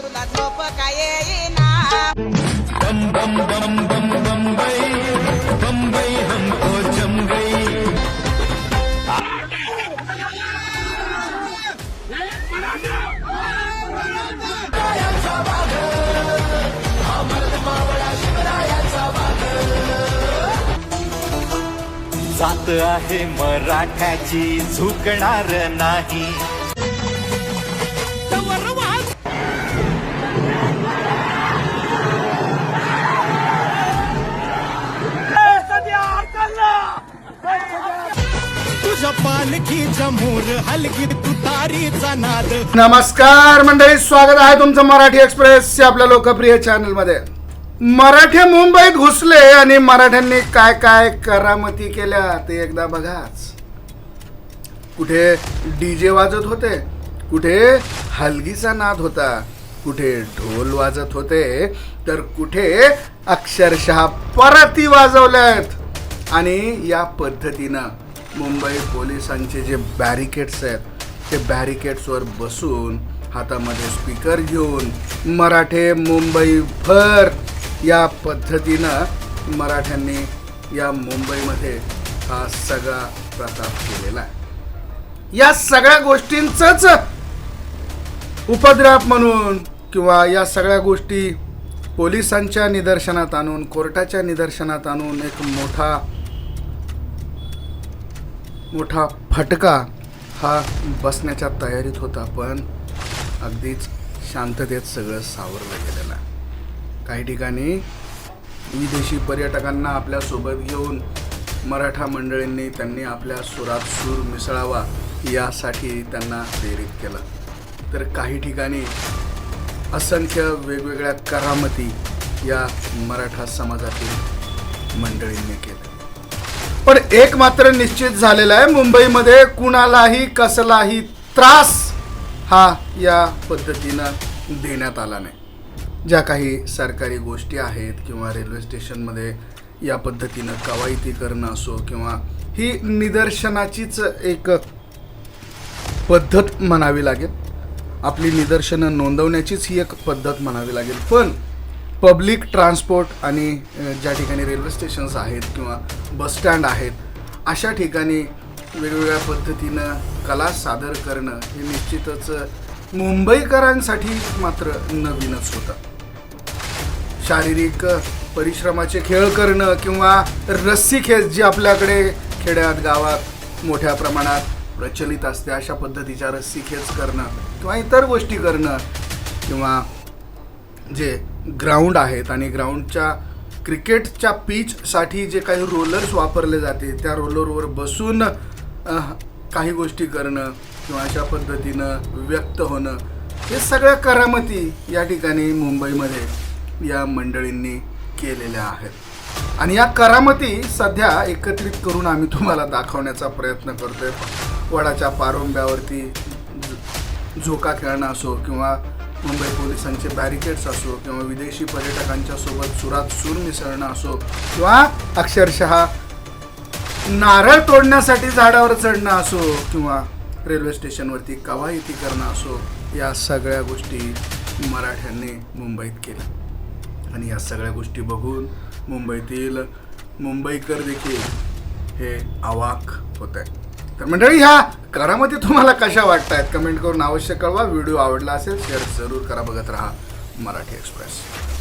झोप काय येईना. बम बम बम बम हमको जम गई। जात आहे मराठ्याची झुकणार नाही. नमस्कार मंडळी स्वागत आहे तुमचं मराठी एक्सप्रेस आपल्या लोकप्रिय चॅनलमध्ये मराठे मुंबईत घुसले आणि मराठ्यांनी काय काय करामती केल्या ते एकदा बघाच. कुठे डीजे वाजत होते कुठे हलगीचा नाद होता कुठे ढोल वाजत होते तर कुठे अक्षरशः परती वाजवल्यात. आणि या पद्धतीनं मुंबई पोलिसांचे जे बॅरिकेड्स आहेत ते बॅरिकेड्सवर बसून हातामध्ये स्पीकर घेऊन मराठे मुंबईभर या पद्धतीनं मराठ्यांनी या मुंबईमध्ये हा सगळा प्रताप केलेला आहे. या सगळ्या गोष्टींचंच उपद्रव म्हणून किंवा या सगळ्या गोष्टी पोलिसांच्या निदर्शनात आणून कोर्टाच्या निदर्शनात आणून एक मोठा मोठा फटका हा बसण्याच्या तयारीत होता पण अगदीच शांततेत सगळं सावरलं गेलेलं आहे. काही ठिकाणी विदेशी पर्यटकांना आपल्यासोबत घेऊन मराठा मंडळींनी त्यांनी आपल्या सुरात सूर मिसळावा यासाठी त्यांना प्रेरित केलं. तर काही ठिकाणी असंख्य वेगवेगळ्या करामती या मराठा समाजातील मंडळींनी केल्या. पण एक मात्र निश्चित झालेलं आहे. मुंबईमध्ये कुणालाही कसलाही त्रास हा या पद्धतीनं देण्यात आला नाही. ज्या काही सरकारी गोष्टी आहेत किंवा रेल्वे स्टेशनमध्ये या पद्धतीनं कवायती करणं असो किंवा ही निदर्शनाचीच एक पद्धत म्हणावी लागेल. आपली निदर्शनं नोंदवण्याचीच ही एक पद्धत म्हणावी लागेल. पण पब्लिक ट्रान्सपोर्ट आणि ज्या ठिकाणी रेल्वे स्टेशन्स आहेत किंवा बसस्टँड आहेत अशा ठिकाणी वेगवेगळ्या पद्धतीनं कला सादर करणं हे निश्चितच मुंबईकरांसाठी मात्र नवीनच होतं. शारीरिक परिश्रमाचे खेळ करणं किंवा रस्सी खेळ जी आपल्याकडे खेड्यात गावात मोठ्या प्रमाणात प्रचलित असते अशा पद्धतीच्या रस्सी खेच करणं किंवा इतर गोष्टी करणं किंवा जे ग्राउंड आहेत आणि ग्राउंडच्या क्रिकेटच्या पीचसाठी जे काही रोलर्स वापरले जाते त्या रोलरवर बसून काही गोष्टी करणं किंवा अशा पद्धतीनं व्यक्त होणं हे सगळ्या करामती या ठिकाणी मुंबईमध्ये या मंडळींनी केलेल्या आहेत. आणि या करामती सध्या एकत्रित करून आम्ही तुम्हाला दाखवण्याचा प्रयत्न करतोय. वडाच्या पारंब्यावरती झोका खेळणं असो किंवा मुंबई पोलिसांचे बॅरिकेड्स असो किंवा विदेशी पर्यटकांच्या सोबत सुरात सूर मिसळणं असो किंवा अक्षरशः नारळ तोडण्यासाठी झाडावर चढणं असो किंवा रेल्वे स्टेशनवरती कवायती करणं असो या सगळ्या गोष्टी मराठ्यांनी मुंबईत केल्या. आणि या सगळ्या गोष्टी बघून मुंबईतील मुंबईकर देखील हे अवाक होत आहे तर मंडळी ह्या करामती तुम्हाला कशा वाटत आहेत कमेंट करून अवश्य कळवा. व्हिडिओ आवडला असेल शेअर जरूर करा. बघत राहा मराठी एक्सप्रेस.